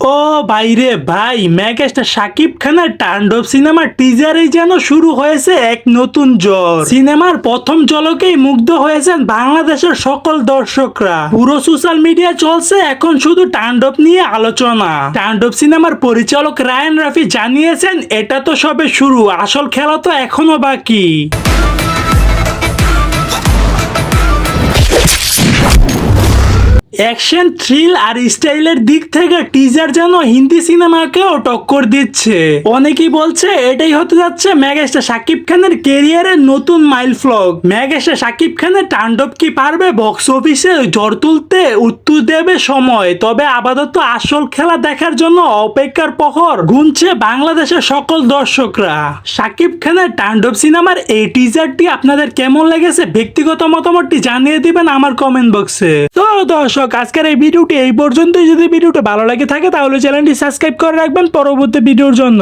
ও ভাইরে ভাই ম্যাগেস্টার সাকিব খানের টান্ডব সিনেমার টিজারেই যেন শুরু হয়েছে এক নতুন জ্বর। সিনেমার প্রথম ঝলকেই মুগ্ধ হয়েছেন বাংলাদেশের সকল দর্শকরা। পুরো সোশ্যাল মিডিয়া চলছে এখন শুধু টান্ডব নিয়ে আলোচনা। টান্ডব সিনেমার পরিচালক রায়ান রাফি জানিয়েছেন, এটা তো সবে শুরু, আসল খেলা তো এখনও বাকি। অ্যাকশন, থ্রিল আর স্টাইলের দিক থেকে টিজার যেন হিন্দি সিনেমাকেও টক্কর দিচ্ছে। অনেকেই বলছে, এটাই হতে যাচ্ছে ম্যাগেস্টার সাকিব খানের কেরিয়ারের নতুন মাইল ফ্লগ। ম্যাগেস্টার সাকিব খানের তাণ্ডব কি পারবে? বক্স অফিসে জ্বর তুলতে উত্তর দেবে সময়, তবে আপাতত আসল খেলা দেখার জন্য অপেক্ষার প্রহর গুনছে বাংলাদেশের সকল দর্শকরা। সাকিব খানের তাণ্ডব সিনেমার এই টিজারটি আপনাদের কেমন লেগেছে? ব্যক্তিগত মতামতটি জানিয়ে দিবেন আমার কমেন্ট বক্সে তো দর্শক, আজকের এই ভিডিওটি এই পর্যন্তই। যদি ভিডিওটা ভালো লাগে থাকে তাহলে চ্যানেলটি সাবস্ক্রাইব করে রাখবেন। পরবর্তী ভিডিওর জন্য।